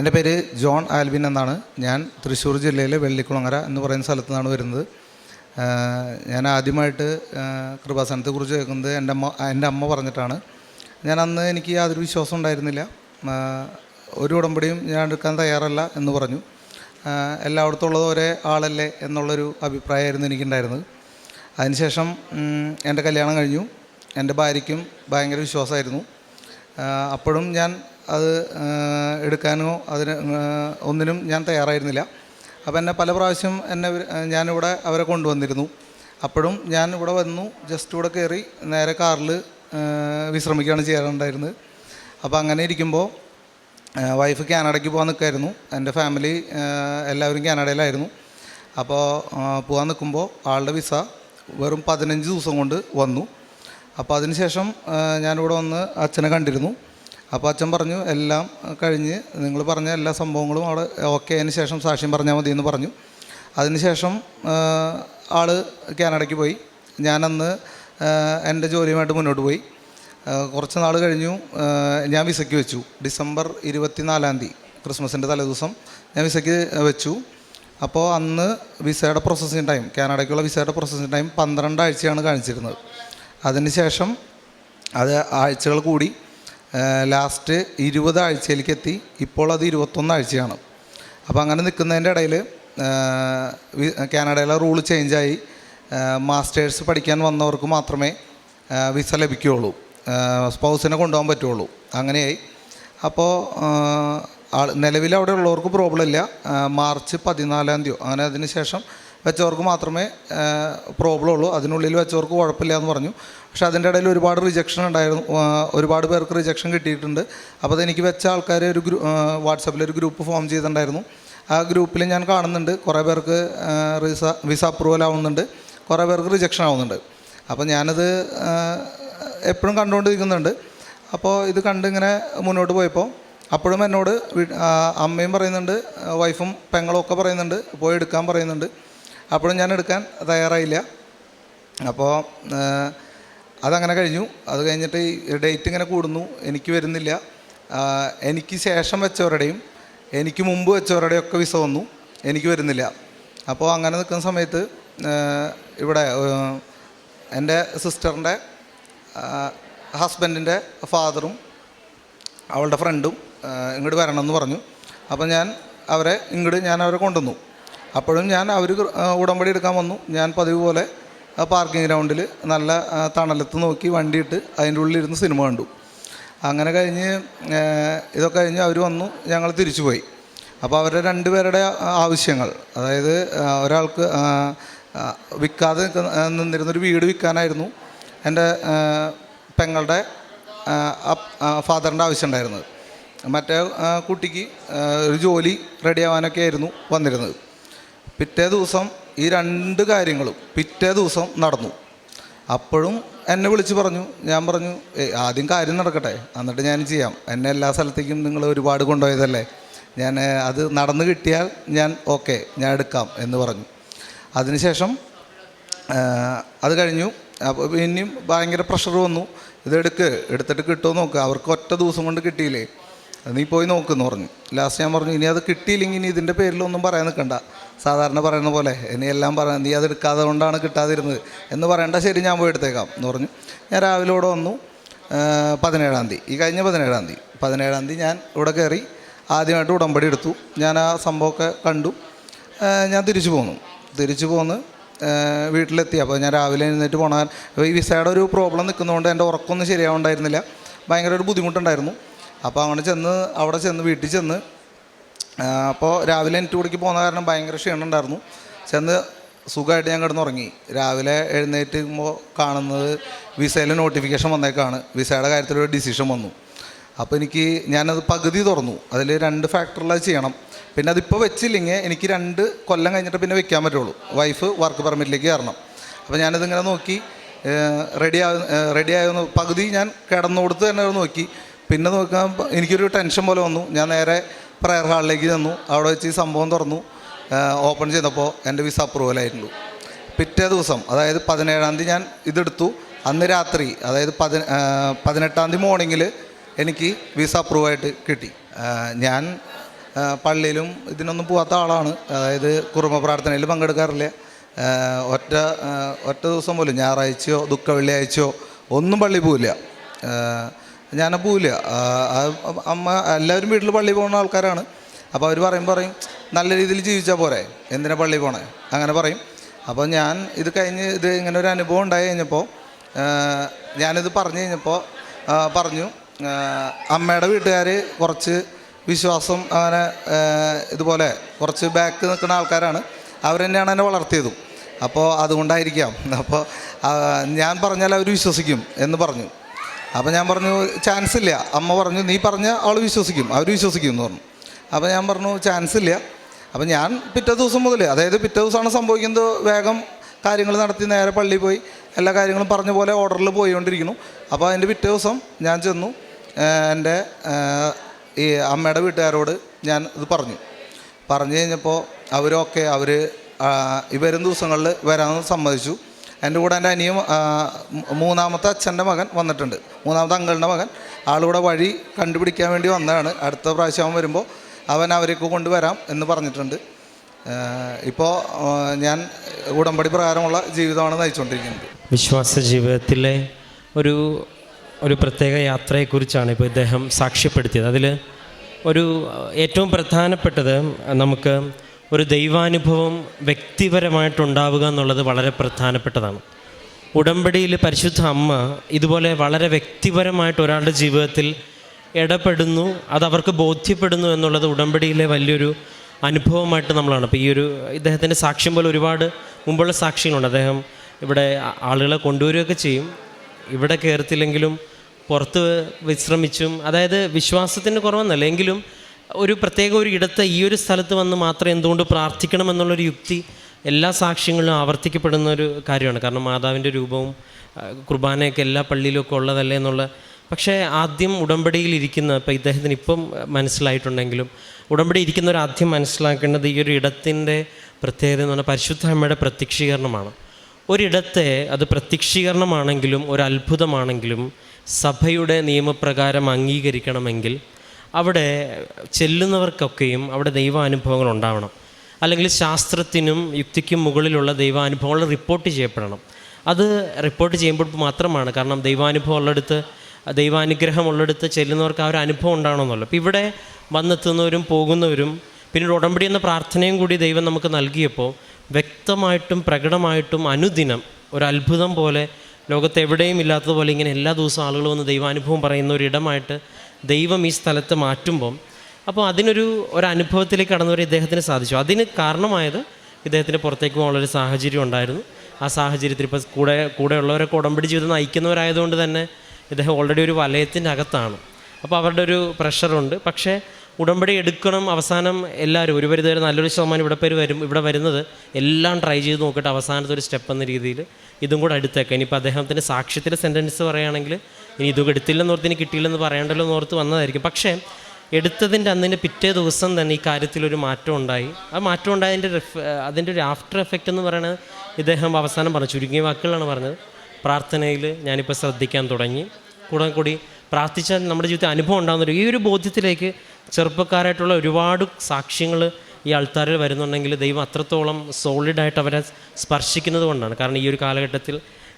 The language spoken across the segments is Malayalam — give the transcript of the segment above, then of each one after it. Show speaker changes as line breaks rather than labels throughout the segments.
എന്റെ പേര് ജോൺ ആൽവിൻ എന്നാണ്. ഞാൻ തൃശ്ശൂർ ജില്ലയിലെ വെള്ളിക്കുളങ്ങര എന്ന് പറയുന്ന സ്ഥലത്തു നിന്നാണ് വരുന്നത്. ഞാൻ ആദ്യമായിട്ട് കൃപാസനത്തെക്കുറിച്ച് കേൾക്കുന്നത് എന്റെ അമ്മ എന്റെ അമ്മ പറഞ്ഞിട്ടാണ്. ഞാൻ അന്ന് എനിക്ക് യാതൊരു വിശ്വാസം ഉണ്ടായിരുന്നില്ല. ഒരു ഉടമ്പടിയും ഞാൻ എടുക്കാൻ തയ്യാറല്ല എന്ന് പറഞ്ഞു. എല്ലായിടത്തും ഉള്ളത് ഒരേ ആളല്ലേ എന്നുള്ളൊരു അഭിപ്രായമായിരുന്നു എനിക്കുണ്ടായിരുന്നത്. അതിനുശേഷം എന്റെ കല്യാണം കഴിഞ്ഞു. എന്റെ ഭാര്യയ്ക്കും ഭയങ്കര വിശ്വാസമായിരുന്നു. അപ്പോഴും ഞാൻ അത് എടുക്കാനോ അതിന് ഒന്നിനും ഞാൻ തയ്യാറായിരുന്നില്ല. അപ്പോൾ എന്നെ പല പ്രാവശ്യം എന്നെ ഞാനിവിടെ അവരെ കൊണ്ടുവന്നിരുന്നു. അപ്പോഴും ഞാൻ ഇവിടെ വന്നു ജസ്റ്റ് ഇവിടെ കയറി നേരെ കാറിൽ വിശ്രമിക്കുകയാണ് ചെയ്യാറുണ്ടായിരുന്നത്. അപ്പോൾ അങ്ങനെ ഇരിക്കുമ്പോൾ വൈഫ് കാനഡയ്ക്ക് പോകാൻ നിൽക്കായിരുന്നു എന്റെ ഫാമിലി എല്ലാവരും കാനഡയിലായിരുന്നു. അപ്പോൾ പോകാൻ നിൽക്കുമ്പോൾ ആളുടെ വിസ വെറും പതിനഞ്ച് ദിവസം കൊണ്ട് വന്നു. അപ്പോൾ അതിനുശേഷം ഞാനിവിടെ വന്ന് അച്ഛനെ കണ്ടിരുന്നു. അപ്പോൾ അച്ഛൻ പറഞ്ഞു എല്ലാം കഴിഞ്ഞ് നിങ്ങൾ പറഞ്ഞ എല്ലാ സംഭവങ്ങളും അവിടെ ഓക്കെ അതിന് ശേഷം സാക്ഷ്യം പറഞ്ഞാൽ മതി എന്ന് പറഞ്ഞു അതിനുശേഷം ആൾ കാനഡയ്ക്ക് പോയി. ഞാനന്ന് എന്റെ ജോലിയുമായിട്ട് മുന്നോട്ട് പോയി. കുറച്ച് നാൾ കഴിഞ്ഞു ഞാൻ വിസയ്ക്ക് വെച്ചു. ഡിസംബർ ഇരുപത്തിനാലാം തീയതി ക്രിസ്മസിന്റെ തലേദിവസം ഞാൻ വിസയ്ക്ക് വെച്ചു. അപ്പോൾ അന്ന് വിസയുടെ പ്രോസസ്സിങ് ടൈം കാനഡയ്ക്കുള്ള വിസയുടെ പ്രോസസ്സിങ് ടൈം പന്ത്രണ്ട് ആഴ്ചയാണ് കാണിച്ചിരുന്നത് അതിനുശേഷം അത് ആഴ്ചകൾ കൂടി ലാസ്റ്റ് ഇരുപത് ആഴ്ചയിലേക്ക് എത്തി ഇപ്പോൾ അത് ഇരുപത്തൊന്ന് ആഴ്ചയാണ് അപ്പോൾ അങ്ങനെ നിൽക്കുന്നതിന്റെ ഇടയിൽ കാനഡയിലെ റൂൾ ചേഞ്ചായി. മാസ്റ്റേഴ്സ് പഠിക്കാൻ വന്നവർക്ക് മാത്രമേ വിസ ലഭിക്കുകയുള്ളൂ. സ്പൗസിനെ കൊണ്ടുപോകാൻ പറ്റുള്ളൂ അങ്ങനെയായി. അപ്പോൾ നിലവിൽ അവിടെ ഉള്ളവർക്ക് പ്രോബ്ലം ഇല്ല. മാർച്ച് പതിനാലാം തീയതി അങ്ങനെ അതിന് ശേഷം വെച്ചവർക്ക് മാത്രമേ പ്രോബ്ലം ഉള്ളൂ. അതിനുള്ളിൽ വെച്ചവർക്ക് കുഴപ്പമില്ല എന്ന് പറഞ്ഞു. പക്ഷെ അതിന്റെ ഇടയിൽ ഒരുപാട് റിജക്ഷൻ ഉണ്ടായിരുന്നു. ഒരുപാട് പേർക്ക് റിജക്ഷൻ കിട്ടിയിട്ടുണ്ട്. അപ്പോൾ അതെനിക്ക് വെച്ച ആൾക്കാർ ഒരു ഗ്രൂ വാട്സപ്പിൽ ഒരു ഗ്രൂപ്പ് ഫോം ചെയ്തിട്ടുണ്ടായിരുന്നു. ആ ഗ്രൂപ്പിൽ ഞാൻ കാണുന്നുണ്ട്. കുറേ പേർക്ക് വിസ വിസ അപ്രൂവൽ ആവുന്നുണ്ട്. കുറേ പേർക്ക് റിജക്ഷൻ ആവുന്നുണ്ട്. അപ്പോൾ ഞാനത് എപ്പോഴും കണ്ടുകൊണ്ടിരിക്കുന്നുണ്ട്. അപ്പോൾ ഇത് കണ്ടിങ്ങനെ മുന്നോട്ട് പോയപ്പോൾ അപ്പോഴും എന്നോട് അമ്മയും പറയുന്നുണ്ട് വൈഫും പെങ്ങളും ഒക്കെ പറയുന്നുണ്ട് പോയി എടുക്കാൻ പറയുന്നുണ്ട്. അപ്പോഴും ഞാൻ എടുക്കാൻ തയ്യാറായില്ല. അപ്പോൾ അതങ്ങനെ കഴിഞ്ഞു. അത് കഴിഞ്ഞിട്ട് ഡേറ്റ് ഇങ്ങനെ കൂടുന്നു. എനിക്ക് വരുന്നില്ല. എനിക്ക് ശേഷം വെച്ചവരുടെയും എനിക്ക് മുമ്പ് വെച്ചവരുടെയും ഒക്കെ വിസ വന്നു. എനിക്ക് വരുന്നില്ല. അപ്പോൾ അങ്ങനെ നിൽക്കുന്ന സമയത്ത് ഇവിടെ എന്റെ സിസ്റ്ററിന്റെ ഹസ്ബൻഡിന്റെ ഫാദറും അവളുടെ ഫ്രണ്ടും ഇങ്ങോട്ട് വരണം എന്ന് പറഞ്ഞു. അപ്പോൾ ഞാൻ അവരെ ഇങ്ങോട്ട് ഞാൻ അവരെ കൊണ്ടുവന്നു. അപ്പോഴും ഞാൻ അവർ ഉടമ്പടി എടുക്കാൻ വന്നു. ഞാൻ പതിവ് പോലെ പാർക്കിംഗ് ഗ്രൗണ്ടിൽ നല്ല തണലത്ത് നോക്കി വണ്ടിയിട്ട് അതിന്റെ ഉള്ളിലിരുന്ന് സിനിമ കണ്ടു. അങ്ങനെ കഴിഞ്ഞ് ഇതൊക്കെ കഴിഞ്ഞ് അവർ വന്നു. ഞങ്ങൾ തിരിച്ചു പോയി. അപ്പോൾ അവരുടെ രണ്ടുപേരുടെ ആവശ്യങ്ങൾ അതായത് ഒരാൾക്ക് വിൽക്കാതെ നിന്നിരുന്നൊരു വീട് വിൽക്കാനായിരുന്നു. എന്റെ പെങ്ങളുടെ ഫാദറിന്റെ ആവശ്യം ഉണ്ടായിരുന്നത് മറ്റേ കുട്ടിക്ക് ഒരു ജോലി റെഡിയാവാനൊക്കെ ആയിരുന്നു വന്നിരുന്നത്. പിറ്റേ ദിവസം ഈ രണ്ട് കാര്യങ്ങളും പിറ്റേ ദിവസം നടന്നു. അപ്പോഴും എന്നെ വിളിച്ച് പറഞ്ഞു. ഞാൻ പറഞ്ഞു ആദ്യം കാര്യം നടക്കട്ടെ. എന്നിട്ട് ഞാൻ ചെയ്യാം. എന്നെ എല്ലാ സ്ഥലത്തേക്കും നിങ്ങൾ ഒരുപാട് കൊണ്ടുപോയതല്ലേ. ഞാൻ അത് നടന്നു കിട്ടിയാൽ ഞാൻ ഓക്കെ ഞാൻ എടുക്കാം എന്ന് പറഞ്ഞു. അതിനുശേഷം അത് കഴിഞ്ഞു. അപ്പോൾ പിന്നെയും ഭയങ്കര പ്രഷർ വന്നു. ഇത് എടുക്ക് എടുത്തിട്ട് കിട്ടുമോ നോക്ക്. അവർക്ക് ഒറ്റ ദിവസം കൊണ്ട് കിട്ടിയില്ലേ. നീ പോയി നോക്കുമെന്ന് പറഞ്ഞു. ലാസ്റ്റ് ഞാൻ പറഞ്ഞു ഇനി അത് കിട്ടിയില്ലെങ്കിൽ ഇനി ഇതിന്റെ പേരിലൊന്നും പറയാൻ നിൽക്കണ്ട. സാധാരണ പറയുന്ന പോലെ ഇനി എല്ലാം പറയാം നീ അത് എടുക്കാതെ കൊണ്ടാണ് കിട്ടാതിരുന്നത് എന്ന് പറയേണ്ട ശരി ഞാൻ പോയി എടുത്തേക്കാം എന്ന് പറഞ്ഞു. ഞാൻ രാവിലെ ഇവിടെ വന്നു. പതിനേഴാം തീയതി ഈ കഴിഞ്ഞ പതിനേഴാം തീയതി. പതിനേഴാം തീയതി ഞാൻ ഇവിടെ കയറി ആദ്യമായിട്ട് ഉടമ്പടി എടുത്തു. ഞാൻ ആ സംഭവമൊക്കെ കണ്ടു. ഞാൻ തിരിച്ചു പോന്നു. തിരിച്ചു പോന്ന് വീട്ടിലെത്തി. അപ്പോൾ ഞാൻ രാവിലെ എഴുന്നേറ്റ് പോണാൻ ഈ വിസയുടെ ഒരു പ്രോബ്ലം നിൽക്കുന്നതുകൊണ്ട് എന്റെ ഉറക്കമൊന്നും ശരിയാവുണ്ടായിരുന്നില്ല. ഭയങ്കര ഒരു ബുദ്ധിമുട്ടുണ്ടായിരുന്നു. അപ്പോൾ അങ്ങനെ ചെന്ന് അവിടെ ചെന്ന് വീട്ടിൽ ചെന്ന് അപ്പോൾ രാവിലെ എനിക്ക് കൂടിക്ക് പോകുന്ന കാരണം ഭയങ്കര ക്ഷീണം ഉണ്ടായിരുന്നു. ചെന്ന് സുഖമായിട്ട് ഞാൻ കിടന്നുറങ്ങി. രാവിലെ എഴുന്നേറ്റുമ്പോൾ കാണുന്നത് വിസയിലെ നോട്ടിഫിക്കേഷൻ വന്നേക്കാണ്. വിസയുടെ കാര്യത്തിലൊരു ഡിസിഷൻ വന്നു. അപ്പോൾ എനിക്ക് ഞാനത് പകുതി തുറന്നു. അതിൽ രണ്ട് ഫാക്ടറിലത് ചെയ്യണം. പിന്നെ അതിപ്പോൾ വെച്ചില്ലെങ്കിൽ എനിക്ക് രണ്ട് കൊല്ലം കഴിഞ്ഞിട്ട് പിന്നെ വെക്കാൻ പറ്റുള്ളൂ. വൈഫ് വർക്ക് പെർമിറ്റിലേക്ക് കയറണം. അപ്പോൾ ഞാനതിങ്ങനെ നോക്കി റെഡി ആ റെഡി ആകുന്ന പകുതി ഞാൻ കിടന്നുകൊടുത്ത് തന്നെ നോക്കി. പിന്നെ നോക്കാൻ എനിക്കൊരു ടെൻഷൻ പോലെ വന്നു. ഞാൻ നേരെ പ്രയർ ഹാളിലേക്ക് ചെന്നു. അവിടെ വെച്ച് ഈ സംഭവം തുറന്നു. ഓപ്പൺ ചെയ്തപ്പോൾ എന്റെ വിസ അപ്രൂവൽ ആയിട്ടുള്ളൂ പിറ്റേ ദിവസം അതായത് പതിനേഴാം തീയതി ഞാൻ ഇതെടുത്തു. അന്ന് രാത്രി അതായത് പതി പതിനെട്ടാം തീയതി മോർണിംഗിൽ എനിക്ക് വിസ അപ്രൂവ് ആയിട്ട് കിട്ടി. ഞാൻ പള്ളിയിലും ഇതിനൊന്നും പോവാത്ത ആളാണ്. അതായത് കുറുമ പ്രാർത്ഥനയിൽ പങ്കെടുക്കാറില്ല. ഒറ്റ ഒറ്റ ദിവസം പോലും ഞായറാഴ്ചയോ ദുഃഖ വെള്ളിയാഴ്ചയോ ഒന്നും പള്ളി പോവില്ല. ഞാൻ പോവില്ല അമ്മ എല്ലാവരും വീട്ടിൽ പള്ളി പോകുന്ന ആൾക്കാരാണ്. അപ്പോൾ അവർ പറയും പറയും നല്ല രീതിയിൽ ജീവിച്ചാൽ പോരെ. എന്തിനാ പള്ളി പോണേ? അങ്ങനെ പറയും. അപ്പോൾ ഞാൻ ഇത് കഴിഞ്ഞ് ഇത് ഇങ്ങനെ ഒരു അനുഭവം ഉണ്ടായി കഴിഞ്ഞപ്പോൾ ഞാനിത് പറഞ്ഞു കഴിഞ്ഞപ്പോൾ പറഞ്ഞു അമ്മയുടെ വീട്ടുകാർ കുറച്ച് വിശ്വാസം അങ്ങനെ ഇതുപോലെ കുറച്ച് ബാക്ക് നിൽക്കുന്ന ആൾക്കാരാണ്. അവർ തന്നെയാണ് എന്നെ വളർത്തിയതും. അപ്പോൾ അതുകൊണ്ടായിരിക്കാം. അപ്പോൾ ഞാൻ പറഞ്ഞാൽ അവർ വിശ്വസിക്കും എന്ന് പറഞ്ഞു. അപ്പോൾ ഞാൻ പറഞ്ഞു ചാൻസ് ഇല്ല. അമ്മ പറഞ്ഞു നീ പറഞ്ഞ ആൾ വിശ്വസിക്കും അവർ വിശ്വസിക്കും എന്ന് പറഞ്ഞു. അപ്പോൾ ഞാൻ പറഞ്ഞു ചാൻസ് ഇല്ല. അപ്പോൾ ഞാൻ പിറ്റേ ദിവസം മുതൽ അതായത് പിറ്റേ ദിവസമാണ് സംഭവിക്കുന്നത് വേഗം കാര്യങ്ങൾ നടത്തി നേരെ പള്ളിയിൽ പോയി എല്ലാ കാര്യങ്ങളും പറഞ്ഞ പോലെ ഓർഡറിൽ പോയിക്കൊണ്ടിരിക്കുന്നു. അപ്പോൾ അതിന്റെ പിറ്റേ ദിവസം ഞാൻ ചെന്നു എന്റെ ഈ അമ്മയുടെ വീട്ടുകാരോട് ഞാൻ ഇത് പറഞ്ഞു. പറഞ്ഞു കഴിഞ്ഞപ്പോൾ അവരൊക്കെ അവർ ഈ വരും ദിവസങ്ങളിൽ വരാമെന്ന് സമ്മതിച്ചു. എന്റെ കൂടെ എന്റെ അനിയും മൂന്നാമത്തെ അച്ഛന്റെ മകൻ വന്നിട്ടുണ്ട്. മൂന്നാമത്തെ അങ്കളുടെ മകൻ. ആളുകൂടെ വഴി കണ്ടുപിടിക്കാൻ വേണ്ടി വന്നതാണ്. അടുത്ത പ്രാവശ്യം അവൻ വരുമ്പോൾ അവൻ അവരേക്ക് കൊണ്ടുവരാം എന്ന് പറഞ്ഞിട്ടുണ്ട്. ഇപ്പോൾ ഞാൻ ഉടമ്പടി പ്രകാരമുള്ള ജീവിതമാണ് നയിച്ചുകൊണ്ടിരിക്കുന്നത്.
വിശ്വാസ ജീവിതത്തിലെ ഒരു ഒരു പ്രത്യേക യാത്രയെക്കുറിച്ചാണ് ഇപ്പോൾ ഇദ്ദേഹം സാക്ഷ്യപ്പെടുത്തിയത്. അതിൽ ഒരു ഏറ്റവും പ്രധാനപ്പെട്ടത് നമുക്ക് ഒരു ദൈവാനുഭവം വ്യക്തിപരമായിട്ടുണ്ടാവുക എന്നുള്ളത് വളരെ പ്രധാനപ്പെട്ടതാണ്. ഉടമ്പടിയിൽ പരിശുദ്ധ അമ്മ ഇതുപോലെ വളരെ വ്യക്തിപരമായിട്ട് ഒരാളുടെ ജീവിതത്തിൽ ഇടപെടുന്നു അത് അവർക്ക് ബോധ്യപ്പെടുന്നു എന്നുള്ളത് ഉടമ്പടിയിലെ വലിയൊരു അനുഭവമായിട്ട് നമ്മളാണ്. അപ്പോൾ ഈ ഒരു ഇദ്ദേഹത്തിന്റെ സാക്ഷ്യം പോലെ ഒരുപാട് മുമ്പുള്ള സാക്ഷ്യങ്ങളുണ്ട്. അദ്ദേഹം ഇവിടെ ആളുകളെ കൊണ്ടുവരികയൊക്കെ ചെയ്യും. ഇവിടെ കയറത്തില്ലെങ്കിലും പുറത്ത് വിശ്രമിച്ചും അതായത് വിശ്വാസത്തിന്റെ കുറവെന്നല്ല എങ്കിലും ഒരു പ്രത്യേക ഒരു ഇടത്ത് ഈ ഒരു സ്ഥലത്ത് വന്ന് മാത്രം എന്തുകൊണ്ട് പ്രാർത്ഥിക്കണമെന്നുള്ളൊരു യുക്തി എല്ലാ സാക്ഷ്യങ്ങളിലും ആവർത്തിക്കപ്പെടുന്ന ഒരു കാര്യമാണ്. കാരണം മാതാവിന്റെ രൂപവും കുർബാനയൊക്കെ എല്ലാ പള്ളിയിലും ഒക്കെ ഉള്ളതല്ലേ എന്നുള്ള പക്ഷേ ആദ്യം ഉടമ്പടിയിൽ ഇരിക്കുന്ന ഇദ്ദേഹത്തിന് ഇപ്പം മനസ്സിലായിട്ടുണ്ടെങ്കിലും ഉടമ്പടി ഇരിക്കുന്നവർ ആദ്യം മനസ്സിലാക്കേണ്ടത് ഈ ഒരു ഇടത്തിന്റെ പ്രത്യേകത എന്ന് പറഞ്ഞാൽ പരിശുദ്ധ അമ്മയുടെ പ്രത്യക്ഷീകരണമാണ്. ഒരിടത്തെ അത് പ്രത്യക്ഷീകരണമാണെങ്കിലും ഒരു അത്ഭുതമാണെങ്കിലും സഭയുടെ നിയമപ്രകാരം അംഗീകരിക്കണമെങ്കിൽ അവിടെ ചെല്ലുന്നവർക്കൊക്കെയും അവിടെ ദൈവാനുഭവങ്ങൾ ഉണ്ടാവണം. അല്ലെങ്കിൽ ശാസ്ത്രത്തിനും യുക്തിക്കും മുകളിലുള്ള ദൈവാനുഭവങ്ങൾ റിപ്പോർട്ട് ചെയ്യപ്പെടണം. അത് റിപ്പോർട്ട് ചെയ്യുമ്പോൾ മാത്രമാണ്. കാരണം ദൈവാനുഭവം ഉള്ളിടത്ത് ദൈവാനുഗ്രഹം ഉള്ളിടത്ത് ചെല്ലുന്നവർക്ക് ആ ഒരു അനുഭവം ഉണ്ടാവണമെന്നല്ലോ അപ്പോൾ ഇവിടെ വന്നെത്തുന്നവരും പോകുന്നവരും പിന്നീട് ഉടമ്പടി എന്ന പ്രാർത്ഥനയും കൂടി ദൈവം നമുക്ക് നൽകിയപ്പോൾ വ്യക്തമായിട്ടും പ്രകടമായിട്ടും അനുദിനം ഒരു അത്ഭുതം പോലെ ലോകത്ത് എവിടെയും ഇല്ലാത്തതുപോലെ ഇങ്ങനെ എല്ലാ ദിവസവും ആളുകൾ വന്ന് ദൈവാനുഭവം പറയുന്ന ഒരു ഇടമായിട്ട് ദൈവം ഈ സ്ഥലത്ത് മാറ്റുമ്പം അപ്പോൾ അതിനൊരു ഒരു അനുഭവത്തിലേക്ക് കടന്നു വരാൻ ഇദ്ദേഹത്തിന് സാധിച്ചു. അതിന് കാരണമായത് ഇദ്ദേഹത്തിന് പുറത്തേക്ക് പോകാനുള്ളൊരു സാഹചര്യം ഉണ്ടായിരുന്നു. ആ സാഹചര്യത്തിൽ ഇപ്പോൾ കൂടെ കൂടെയുള്ളവരൊക്കെ ഉടമ്പടി ജീവിതം നയിക്കുന്നവരായതുകൊണ്ട് തന്നെ ഇദ്ദേഹം ഓൾറെഡി ഒരു വലയത്തിന്റെ അകത്താണ് അപ്പോൾ അവരുടെ ഒരു പ്രഷറുണ്ട് പക്ഷേ ഉടമ്പടി എടുക്കണം അവസാനം എല്ലാവരും ഒരു പരിധി വരെ നല്ലൊരു ശതമാനം ഇവിടെ പേര് വരും ഇവിടെ വരുന്നത് എല്ലാം ട്രൈ ചെയ്ത് നോക്കിയിട്ട് അവസാനത്തെ ഒരു സ്റ്റെപ്പ് എന്ന രീതിയിൽ ഇതും കൂടെ അടുത്തേക്കാം. ഇനിയിപ്പോൾ അദ്ദേഹത്തിന്റെ സാക്ഷ്യത്തിലെ സെന്റൻസ് പറയുകയാണെങ്കിൽ ഇനി ഇതൊക്കെ എടുത്തില്ലെന്ന് ഓർത്ത് ഇനി കിട്ടിയില്ലെന്ന് പറയണ്ടല്ലോ എന്ന് ഓർത്ത് വന്നതായിരിക്കും. പക്ഷേ എടുത്തതിന്റെ അന്നിന്റെ പിറ്റേ ദിവസം തന്നെ ഈ കാര്യത്തിലൊരു മാറ്റം ഉണ്ടായി. ആ മാറ്റം ഉണ്ടായതിന്റെ റിഫ് അതിന്റെ ഒരു ആഫ്റ്റർ എഫക്റ്റ് എന്ന് പറയുന്നത് ഇദ്ദേഹം അവസാനം പറഞ്ഞു. ചുരുങ്ങിയ വാക്കുകളാണ് പറഞ്ഞത്. പ്രാർത്ഥനയിൽ ഞാനിപ്പോൾ ശ്രദ്ധിക്കാൻ തുടങ്ങി. കൂടെ കൂടി പ്രാർത്ഥിച്ചാൽ നമ്മുടെ ജീവിതത്തിൽ അനുഭവം ഉണ്ടാകുന്നൊരു ഈ ഒരു ബോധ്യത്തിലേക്ക് ചെറുപ്പക്കാരായിട്ടുള്ള ഒരുപാട് സാക്ഷ്യങ്ങൾ ഈ ആൾക്കാരിൽ വരുന്നുണ്ടെങ്കിൽ ദൈവം അത്രത്തോളം സോളിഡായിട്ട് അവരെ സ്പർശിക്കുന്നത് കൊണ്ടാണ്. കാരണം ഈ ഒരു കാലഘട്ടത്തിൽ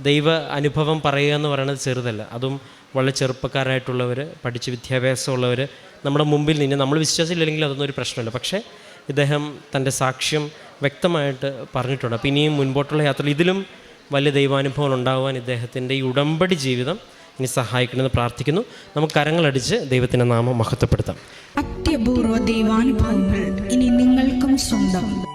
ദൈവ അനുഭവം പറയുക എന്ന് പറയുന്നത് ചെറുതല്ല. അതും വളരെ ചെറുപ്പക്കാരായിട്ടുള്ളവർ പഠിച്ച് വിദ്യാഭ്യാസമുള്ളവർ നമ്മുടെ മുമ്പിൽ നിന്ന് നമ്മൾ വിശ്വാസമില്ലെങ്കിൽ അതൊന്നും ഒരു പ്രശ്നമല്ല. പക്ഷേ ഇദ്ദേഹം തന്റെ സാക്ഷ്യം വ്യക്തമായിട്ട് പറഞ്ഞിട്ടുണ്ട്. അപ്പോൾ ഇനിയും മുൻപോട്ടുള്ള യാത്രയിൽ ഇതിലും വലിയ ദൈവാനുഭവം ഉണ്ടാകുവാൻ ഇദ്ദേഹത്തിന്റെ ഈ ഉടമ്പടി ജീവിതം ഇനി സഹായിക്കണമെന്ന് പ്രാർത്ഥിക്കുന്നു. നമുക്ക് കരങ്ങളടിച്ച് ദൈവത്തിന്റെ നാമം മഹത്വപ്പെടുത്താം.
അത്യപൂർവ ദൈവാനുഭവങ്ങൾ ഇനി നിങ്ങൾക്കും സ്വന്തം.